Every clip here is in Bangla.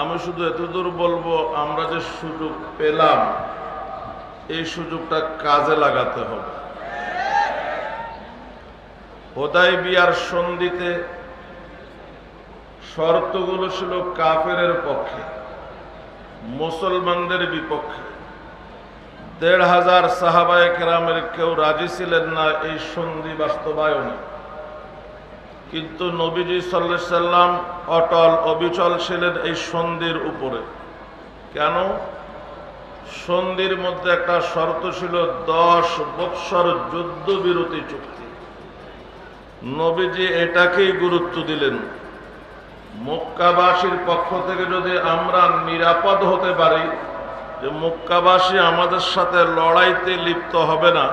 আমি শুধু এতদূর বলব, আমরা যে সুযোগ পেলাম, এই সুযোগটা কাজে লাগাতে হবে। হোদাই বিয়ার সন্ধিতে শর্তগুলো ছিল কাফেরের পক্ষে, মুসলমানদের বিপক্ষে। দেড় হাজার সাহাবায় কেরামের কেউ রাজি ছিলেন না এই সন্ধি বাস্তবায়নে। কিন্তু নবীজি সাল্লাহ সাল্লাম অটল অবিচল ছিলেন এই সন্ধির উপরে। কেন? সন্ধির মধ্যে একটা শর্ত ছিল দশ বৎসর যুদ্ধ বিরতি চুক্তি। নবীজি এটাকেই গুরুত্ব দিলেন। মক্কাবাসীর পক্ষ থেকে যদি আমরা নিরাপদ হতে পারি যে মক্কাবাসী আমাদের সাথে লড়াইতে লিপ্ত হবে না,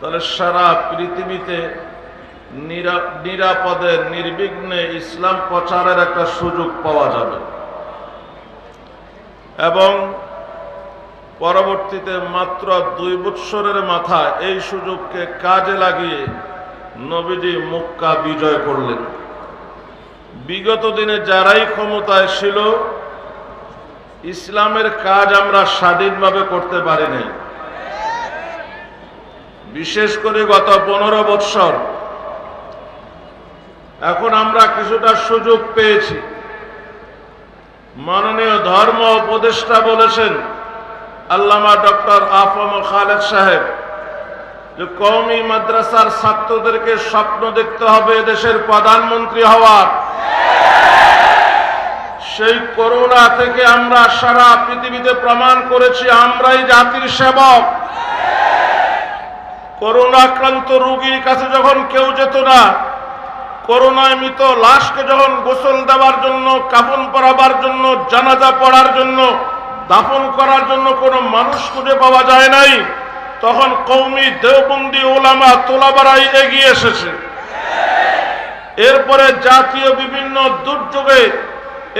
তাহলে সারা পৃথিবীতে নিরাপদে, নির্বিঘ্নে ইসলাম প্রচারের একটা সুযোগ পাওয়া যাবে। এবং পরবর্তীতে মাত্র দুই বৎসরের মাথা এই সুযোগকে কাজে লাগিয়ে নবীজি মুক্কা বিজয় করলেন। বিগত দিনে যারাই ক্ষমতায় ছিল, ইসলামের কাজ আমরা স্বাধীনভাবে করতে পারি নাই বিশেষ করে গত পনেরো বৎসর এখন আমরা কিছুটা সুযোগ পেয়েছি। মাননীয় ধর্ম উপদেষ্টা বলেছেন, আল্লামা ডক্টর আফম খালেদ সাহেব, যে কওমি মাদ্রাসার ছাত্রদেরকে স্বপ্ন দেখতে হবে দেশের প্রধানমন্ত্রী হওয়ার। সেই করোনা থেকে আমরা সারা পৃথিবীতে প্রমাণ করেছি, আমরাই জাতির সেবক। করোনা আক্রান্ত রোগীর কাছে যখন কেউ যেত না করোনায় মৃত লাশকে যখন গোসল দেওয়ার জন্য, কাফন পরাবার জন্য, জানাজা পড়ার জন্য, দাফন করার জন্য কোনো মানুষ খুঁজে পাওয়া যায় নাই, তখন কৌমি দেওবন্দি ওলামা তোলাবারাই এগিয়ে এসেছে। এরপরে জাতীয় বিভিন্ন দুর্যোগে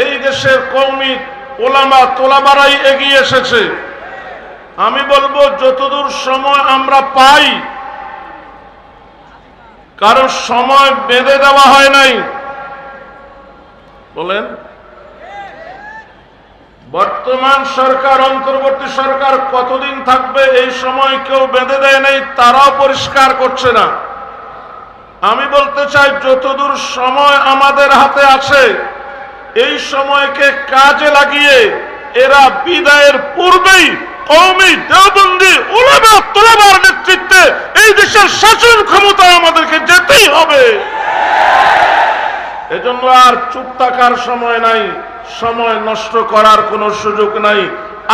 এই দেশের কৌমি ওলামা তোলাবারাই এগিয়ে এসেছে। আমি বলব, যতদূর সময় আমরা পাই কারণ সময় বেঁধে দেওয়া হয় নাই। বলেন। বর্তমান সরকার, অন্তর্বর্তী সরকার কতদিন থাকবে, এই সময় কেউ বেঁধে দেয় নাই, তারাও পরিষ্কার করছে না। আমি বলতে চাই, যতদূর সময় আমাদের হাতে আছে, এই সময়কে কাজে লাগিয়ে এরা বিদায়ের পূর্বেই কৌমি তোলাবার নেতৃত্বে এই দেশের শাসন ক্ষমতা আমাদেরকে যেতেই হবে। এজন্য আর চুপ থাকার সময় নাই, সময় নষ্ট করার কোনো সুযোগ নাই।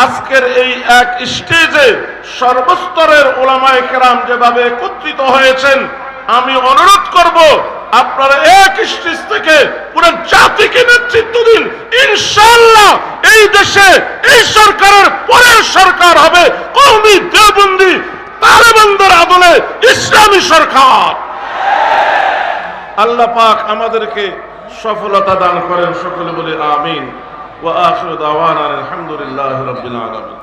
আজকের এই এক স্টেজে সর্বস্তরের ওলামায়ে কেরাম যেভাবে একত্রিত হয়েছেন, আমি অনুরোধ করব, আপনারা এক স্টেজ থেকে পুরো জাতিকে নেতৃত্ব দিন ইনশাআল্লাহ এই দেশে এই সরকারের পরের সরকার হবে কৌমি দেবন্দি তালেবানদের আদলে ইসলামী সরকার। আল্লাহ পাক আমাদেরকে সফলতা দান করেন, সকলে বলে আমিন। ওয়া আখির দাওয়ানা আলহামদুলিল্লাহি রাব্বিল আলামিন।